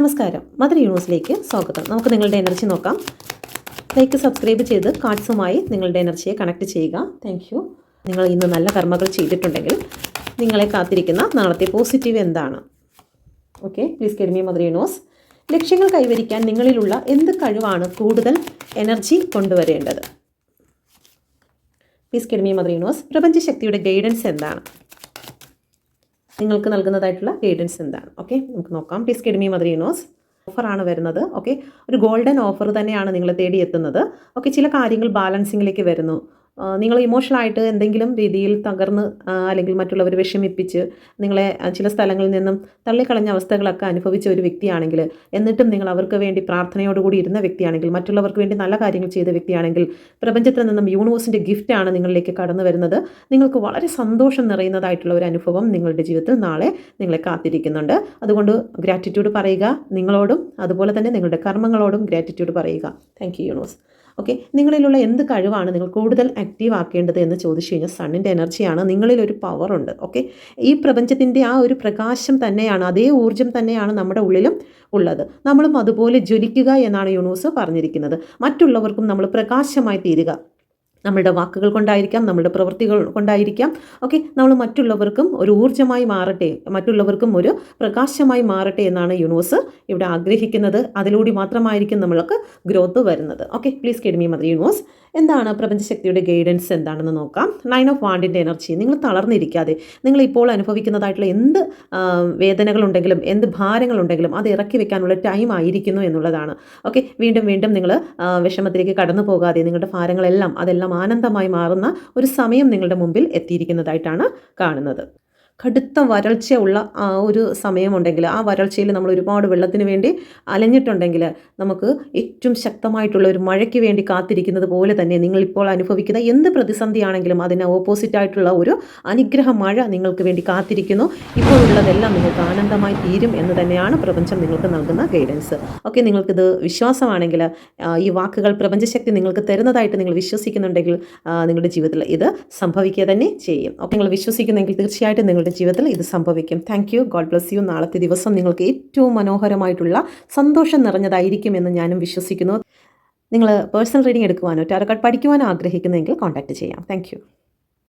നമസ്കാരം. മദർ യൂണിവേഴ്സിലേക്ക് സ്വാഗതം. നമുക്ക് നിങ്ങളുടെ എനർജി നോക്കാം. ലൈക്ക് സബ്സ്ക്രൈബ് ചെയ്ത് കാർഡ്സുമായി നിങ്ങളുടെ എനർജിയെ കണക്ട് ചെയ്യുക. താങ്ക് യു നിങ്ങൾ ഇന്ന് നല്ല കർമ്മകൾ ചെയ്തിട്ടുണ്ടെങ്കിൽ നിങ്ങളെ കാത്തിരിക്കുന്ന നാളത്തെ പോസിറ്റീവ് എന്താണ്? ഓക്കെ പ്ലീസ് കെഡ്മി മദർ യൂണിവേഴ്സ്. ലക്ഷ്യങ്ങൾ കൈവരിക്കാൻ നിങ്ങളിലുള്ള എന്ത് കഴിവാണ് കൂടുതൽ എനർജി കൊണ്ടുവരേണ്ടത്? പ്ലീസ് കെഡ്മി മദർ യൂണിവേഴ്സ്. പ്രപഞ്ചശക്തിയുടെ ഗൈഡൻസ് എന്താണ്? നിങ്ങൾക്ക് നൽകുന്നതായിട്ടുള്ള ഗൈഡൻസ് എന്താണ്? ഓക്കെ നമുക്ക് നോക്കാം. പ്ലീസ് കെഡ്മി മദർ യൂണിവേഴ്സ് ഓഫറാണ് വരുന്നത്. ഓക്കെ ഒരു ഗോൾഡൻ ഓഫർ തന്നെയാണ് നിങ്ങൾ തേടി എത്തുന്നത് ഓക്കെ ചില കാര്യങ്ങൾ ബാലൻസിങ്ങിലേക്ക് വരുന്നു. നിങ്ങൾ ഇമോഷണലായിട്ട് എന്തെങ്കിലും രീതിയിൽ തകർന്ന് അല്ലെങ്കിൽ മറ്റുള്ളവർ വിഷമിപ്പിച്ച് നിങ്ങളെ ചില സ്ഥലങ്ങളിൽ നിന്നും തള്ളിക്കളഞ്ഞ അവസ്ഥകളൊക്കെ അനുഭവിച്ച ഒരു വ്യക്തിയാണെങ്കിൽ എന്നിട്ടും നിങ്ങൾ അവർക്ക് വേണ്ടി പ്രാർത്ഥനയോടുകൂടി ഇരുന്ന വ്യക്തിയാണെങ്കിൽ മറ്റുള്ളവർക്ക് വേണ്ടി നല്ല കാര്യങ്ങൾ ചെയ്ത വ്യക്തിയാണെങ്കിൽ പ്രപഞ്ചത്തിൽ നിന്നും യൂണിവേഴ്സിന്റെ ഗിഫ്റ്റാണ് നിങ്ങളിലേക്ക് കടന്നു വരുന്നത്. നിങ്ങൾക്ക് വളരെ സന്തോഷം നിറയുന്നതായിട്ടുള്ള ഒരു അനുഭവം നിങ്ങളുടെ ജീവിതത്തിൽ നാളെ നിങ്ങളെ കാത്തിരിക്കുന്നുണ്ട്. അതുകൊണ്ട് ഗ്രാറ്റിറ്റ്യൂഡ് പറയുക നിങ്ങളോടും അതുപോലെ തന്നെ നിങ്ങളുടെ കർമ്മങ്ങളോടും ഗ്രാറ്റിറ്റ്യൂഡ് പറയുക. താങ്ക് യു യൂണിവേഴ്സ് ഓക്കെ നിങ്ങളിലുള്ള എന്ത് കഴിവാണ് നിങ്ങൾ കൂടുതൽ ആക്റ്റീവ് ആക്കേണ്ടത് എന്ന് ചോദിച്ചു കഴിഞ്ഞാൽ സണ്ണിന്റെ എനർജിയാണ് പവർ ഉണ്ട്. ഓക്കെ ഈ പ്രപഞ്ചത്തിന്റെ ആ ഒരു പ്രകാശം തന്നെയാണ് അതേ ഊർജം തന്നെയാണ് നമ്മുടെ ഉള്ളിലും ഉള്ളത്. നമ്മളും അതുപോലെ ജ്വലിക്കുക എന്നാണ് യൂണിവേഴ്സ് പറഞ്ഞിരിക്കുന്നത്. മറ്റുള്ളവർക്കും നമ്മൾ പ്രകാശമായി തീരുക. നമ്മളുടെ വാക്കുകൾ കൊണ്ടായിരിക്കാം നമ്മളുടെ പ്രവൃത്തികൾ കൊണ്ടായിരിക്കാം. ഓക്കെ നമ്മൾ മറ്റുള്ളവർക്കും ഒരു ഊർജമായി മാറട്ടെ മറ്റുള്ളവർക്കും ഒരു പ്രകാശമായി മാറട്ടെ എന്നാണ് യൂണിവേഴ്സ് ഇവിടെ ആഗ്രഹിക്കുന്നത്. അതിലൂടെ മാത്രമായിരിക്കും നമ്മൾക്ക് ഗ്രോത്ത് വരുന്നത്. ഓക്കെ പ്ലീസ് കെഡ്മി മദർ യൂണിവേഴ്സ് എന്താണ് പ്രപഞ്ചശക്തിയുടെ ഗൈഡൻസ് എന്താണെന്ന് നോക്കാം. നയൻ ഓഫ് വാണ്ടിന്റെ എനർജി നിങ്ങൾ തളർന്നിരിക്കാതെ നിങ്ങൾ ഇപ്പോൾ അനുഭവിക്കുന്നതായിട്ടുള്ള എന്ത് വേദനകളുണ്ടെങ്കിലും എന്ത് ഭാരങ്ങളുണ്ടെങ്കിലും അത് ഇറക്കി വെക്കാനുള്ള ടൈം ആയിരിക്കുന്നു എന്നുള്ളതാണ്. ഓക്കെ വീണ്ടും വീണ്ടും നിങ്ങൾ വിഷമത്തിലേക്ക് കടന്നു പോകാതെ നിങ്ങളുടെ ഭാരങ്ങളെല്ലാം അതെല്ലാം ആനന്ദമായി മാറുന്ന ഒരു സമയം നിങ്ങളുടെ മുമ്പിൽ എത്തിയിരിക്കുന്നതായിട്ടാണ് കാണുന്നത്. കടുത്ത വരൾച്ചയുള്ള ആ ഒരു സമയമുണ്ടെങ്കിൽ ആ വരൾച്ചയിൽ നമ്മൾ ഒരുപാട് വെള്ളത്തിന് വേണ്ടി അലഞ്ഞിട്ടുണ്ടെങ്കിൽ നമുക്ക് ഏറ്റവും ശക്തമായിട്ടുള്ള ഒരു മഴയ്ക്ക് വേണ്ടി കാത്തിരിക്കുന്നത് പോലെ തന്നെ നിങ്ങളിപ്പോൾ അനുഭവിക്കുന്ന എന്ത് പ്രതിസന്ധിയാണെങ്കിലും അതിന് ഓപ്പോസിറ്റ് ആയിട്ടുള്ള ഒരു അനുഗ്രഹ മഴ നിങ്ങൾക്ക് വേണ്ടി കാത്തിരിക്കുന്നു. ഇപ്പോൾ ഉള്ളതെല്ലാം നിങ്ങൾക്ക് ആനന്ദമായി തീരും എന്ന് തന്നെയാണ് പ്രപഞ്ചം നിങ്ങൾക്ക് നൽകുന്ന ഗൈഡൻസ് ഓക്കെ നിങ്ങൾക്കിത് വിശ്വാസമാണെങ്കിൽ ഈ വാക്കുകൾ പ്രപഞ്ചശക്തി നിങ്ങൾക്ക് തരുന്നതായിട്ട് നിങ്ങൾ വിശ്വസിക്കുന്നുണ്ടെങ്കിൽ നിങ്ങളുടെ ജീവിതത്തിൽ ഇത് സംഭവിക്കുക തന്നെ ചെയ്യും. ഓക്കെ നിങ്ങൾ വിശ്വസിക്കുന്നെങ്കിൽ തീർച്ചയായിട്ടും നിങ്ങളുടെ ജീവിതത്തിൽ ഇത് സംഭവിക്കും. Thank you God bless you നാളത്തെ ദിവസം നിങ്ങൾക്ക് ഏറ്റവും മനോഹരമായിട്ടുള്ള സന്തോഷം നിറഞ്ഞതായിരിക്കും എന്ന് ഞാനും വിശ്വസിക്കുന്നു. നിങ്ങൾ പേഴ്സണൽ റീഡിംഗ് എടുക്കുവാനോ ടാരോ കാർഡ് പഠിക്കുവാനോ ആഗ്രഹിക്കുന്നെങ്കിൽ കോൺടാക്റ്റ് ചെയ്യാം. താങ്ക്